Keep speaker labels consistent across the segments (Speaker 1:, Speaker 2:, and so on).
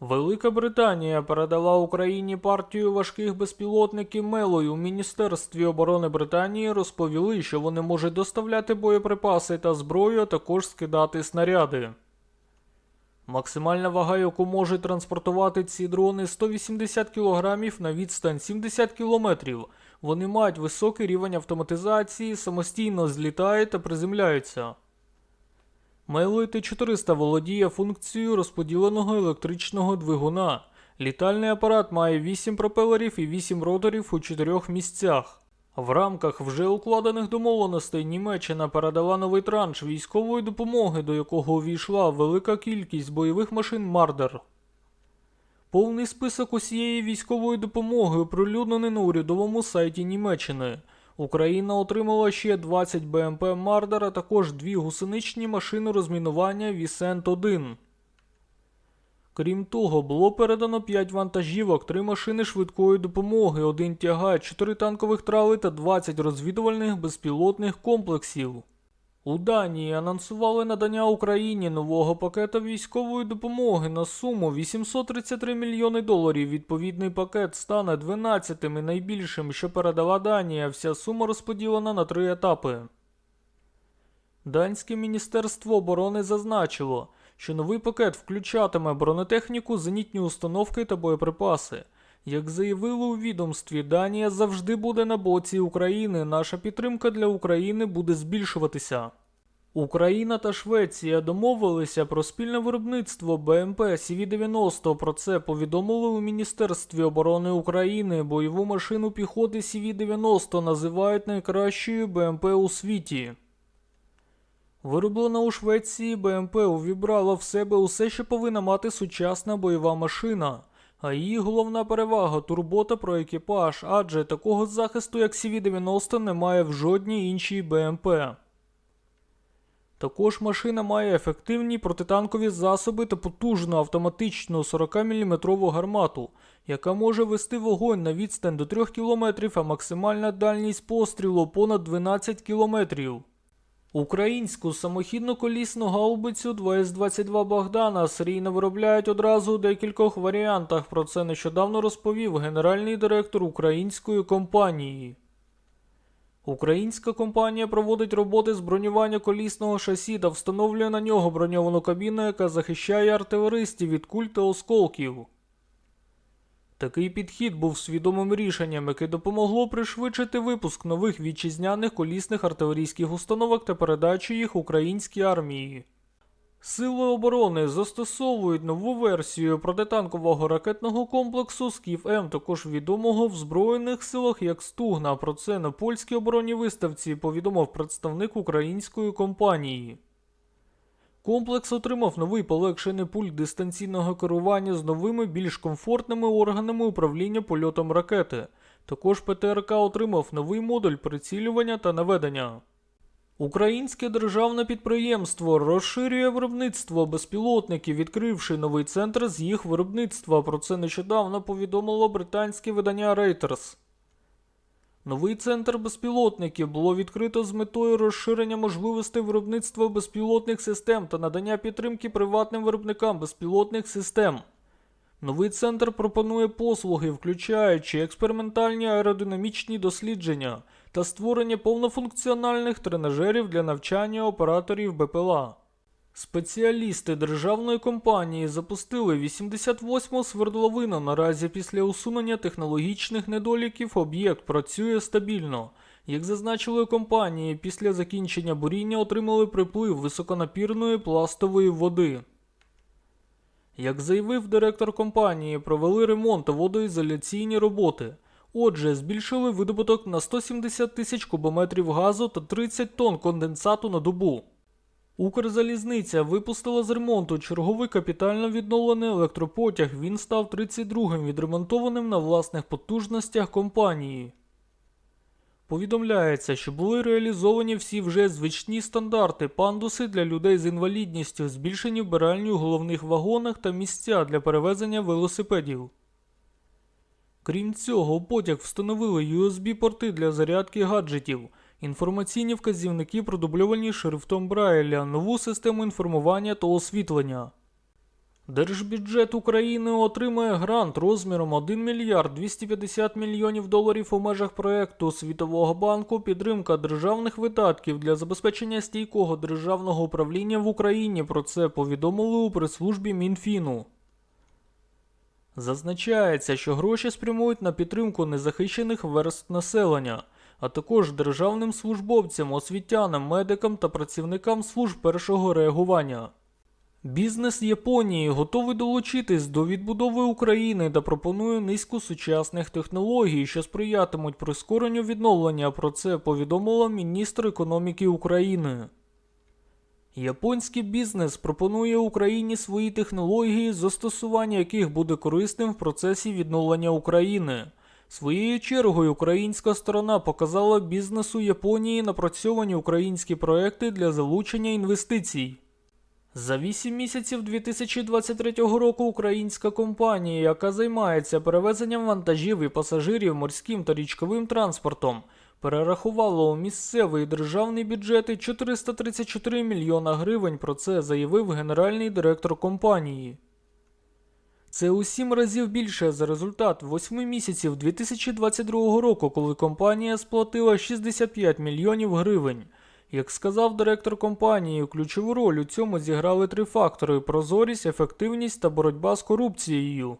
Speaker 1: Велика Британія передала Україні партію важких безпілотників Мелою. У Міністерстві оборони Британії розповіли, що вони можуть доставляти боєприпаси та зброю, а також скидати снаряди. Максимальна вага, яку можуть транспортувати ці дрони 180 кг на відстань 70 км. Вони мають високий рівень автоматизації, самостійно злітають та приземляються. Мейло Т-400 володіє функцією розподіленого електричного двигуна. Літальний апарат має 8 пропелерів і 8 роторів у 4 місцях. В рамках вже укладених домовленостей Німеччина передала новий транш військової допомоги, до якого увійшла велика кількість бойових машин Мардер. Повний список усієї військової допомоги оприлюднений на урядовому сайті Німеччини. Україна отримала ще 20 БМП Мардер, а також дві гусеничні машини розмінування Вісент-1. Крім того, було передано 5 вантажівок, 3 машини швидкої допомоги, 1 тягач, 4 танкових трали та 20 розвідувальних безпілотних комплексів. У Данії анонсували надання Україні нового пакета військової допомоги на суму 833 мільйони доларів. Відповідний пакет стане 12-тим і найбільшим, що передала Данія. Вся сума розподілена на три етапи. Данське міністерство оборони зазначило, що новий пакет включатиме бронетехніку, зенітні установки та боєприпаси. Як заявили у відомстві, Данія завжди буде на боці України. Наша підтримка для України буде збільшуватися. Україна та Швеція домовилися про спільне виробництво БМП CV-90. Про це повідомили у Міністерстві оборони України. Бойову машину піхоти CV-90 називають найкращою БМП у світі. Вироблена у Швеції БМП увібрала в себе усе, що повинна мати сучасна бойова машина. А її головна перевага турбота про екіпаж, адже такого захисту, як CV-90, немає в жодній іншій БМП. Також машина має ефективні протитанкові засоби та потужну автоматичну 40-мм гармату, яка може вести вогонь на відстань до 3 км, а максимальна дальність пострілу понад 12 км. Українську самохідну колісну гаубицю 2С-22 Богдана серійно виробляють одразу у декількох варіантах. Про це нещодавно розповів генеральний директор української компанії. Українська компанія проводить роботи з бронювання колісного шасі та встановлює на нього броньовану кабіну, яка захищає артилеристів від куль та осколків. Такий підхід був свідомим рішенням, яке допомогло пришвидшити випуск нових вітчизняних колісних артилерійських установок та передачу їх українській армії. Сили оборони застосовують нову версію протитанкового ракетного комплексу скіф М, також відомого в Збройних силах як Стугна. Про це на польській оборонній виставці повідомив представник української компанії. Комплекс отримав новий полегшений пульт дистанційного керування з новими більш комфортними органами управління польотом ракети. Також ПТРК отримав новий модуль прицілювання та наведення. Українське державне підприємство розширює виробництво безпілотників, відкривши новий центр з їх виробництва. Про це нещодавно повідомило британське видання Reuters. Новий центр безпілотників було відкрито з метою розширення можливостей виробництва безпілотних систем та надання підтримки приватним виробникам безпілотних систем. Новий центр пропонує послуги, включаючи експериментальні аеродинамічні дослідження та створення повнофункціональних тренажерів для навчання операторів БПЛА. Спеціалісти державної компанії запустили 88-му свердловину. Наразі після усунення технологічних недоліків об'єкт працює стабільно. Як зазначили компанії, після закінчення буріння отримали приплив високонапірної пластової води. Як заявив директор компанії, провели ремонт та водоізоляційні роботи. Отже, збільшили видобуток на 170 тисяч кубометрів газу та 30 тонн конденсату на добу. Укрзалізниця випустила з ремонту черговий капітально відновлений електропотяг. Він став 32-м відремонтованим на власних потужностях компанії. Повідомляється, що були реалізовані всі вже звичні стандарти пандуси для людей з інвалідністю, збільшені вбиральні у головних вагонах та місця для перевезення велосипедів. Крім цього, у потяг встановили USB-порти для зарядки гаджетів, інформаційні вказівники продубльовані шрифтом Брайля, нову систему інформування та освітлення. Держбюджет України отримає грант розміром 1 мільярд 250 мільйонів доларів у межах проекту Світового банку підтримка державних видатків для забезпечення стійкого державного управління в Україні. Про це повідомили у прес-службі Мінфіну. Зазначається, що гроші спрямують на підтримку незахищених верств населення, а також державним службовцям, освітянам, медикам та працівникам служб першого реагування. Бізнес Японії готовий долучитись до відбудови України та пропонує низку сучасних технологій, що сприятимуть прискоренню відновлення. Про це повідомила міністр економіки України. Японський бізнес пропонує Україні свої технології, застосування яких буде корисним в процесі відновлення України. Своєю чергою українська сторона показала бізнесу Японії напрацьовані українські проекти для залучення інвестицій. За 8 місяців 2023 року українська компанія, яка займається перевезенням вантажів і пасажирів морським та річковим транспортом, перерахувала у місцевий державний бюджети 434 мільйона гривень. Про це заявив генеральний директор компанії. Це у сім разів більше за результат 8 місяців 2022 року, коли компанія сплатила 65 мільйонів гривень. Як сказав директор компанії, ключову роль у цьому зіграли три фактори: прозорість, ефективність та боротьба з корупцією.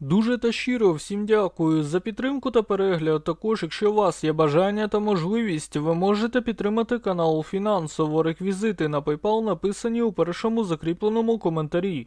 Speaker 1: Дуже та щиро всім дякую за підтримку та перегляд. Також, якщо у вас є бажання та можливість, ви можете підтримати канал фінансово. Реквізити на PayPal написані у першому закріпленому коментарі.